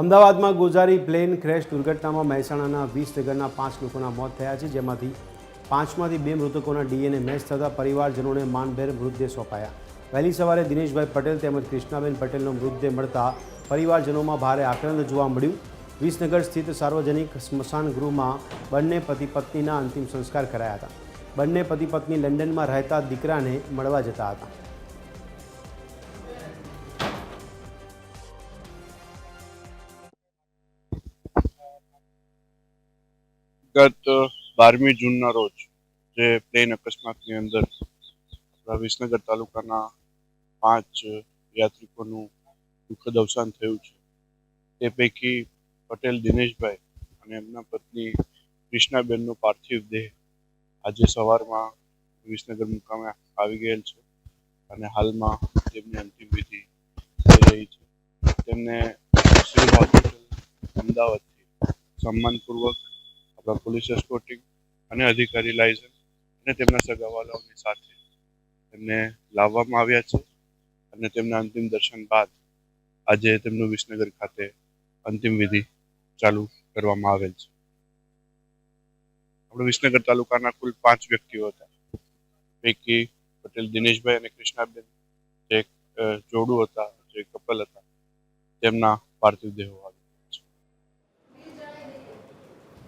અમદાવાદમાં ગોઝારી plane crash દુર્ઘટનામાં મહેસાણાના વીસ નગરના પાંચ લોકોના મોત થયા છે, જેમાંથી પાંચમાંથી બે મૃતકોના ડીએનએ મેચ થતાં પરિવારજનોને માનભેર મૃતદેહ સોંપાયા. વહેલી સવારે દિનેશભાઈ પટેલ તેમજ કૃષ્ણાબેન પટેલનો મૃતદેહ મળતા પરિવારજનોમાં ભારે આક્રંદ જોવા મળ્યું. વિસનગર સ્થિત સાર્વજનિક સ્મશાન ગૃહમાં બંને પતિ પત્નીના અંતિમ સંસ્કાર કરાયા હતા. બંને પતિ પત્ની લંડનમાં રહેતા દીકરાને મળવા જતા હતા. ગત બારમી જૂનના રોજ જે પ્લેન અકસ્માતની અંદર આપણા વિસનગર તાલુકાના પાંચ યાત્રિકોનું દુઃખદ અવસાન થયું છે. તે પૈકી પટેલ દિનેશભાઈ અને એમના પત્ની કૃષ્ણાબેનનો પાર્થિવ દેહ આજે સવારમાં વિસનગર મુકામે આવી ગયેલ છે અને હાલમાં તેમની અંતિમ વિધિ થઈ રહી છે. તેમને સિવિલ હોસ્પિટલ અમદાવાદથી સન્માનપૂર્વક આપણા પોલીસ એસ્કોર્ટિંગ અને અધિકારી લાયસન્સ અને તેમના સગાવાલાઓની સાથે તેમને લાવવામાં આવ્યા છે અને તેમના અંતિમ દર્શન બાદ આજે તેમનું વિસનગર ખાતે અંતિમ વિધિ ચાલુ કરવામાં આવેલ છે. આપણે વિસનગર તાલુકાના કુલ પાંચ વ્યક્તિઓ હતા. પૈકી પટેલ દિનેશભાઈ અને કૃષ્ણાબેન, જે જોડું હતા, જે કપલ હતા. તેમના પાર્થિવ દેહો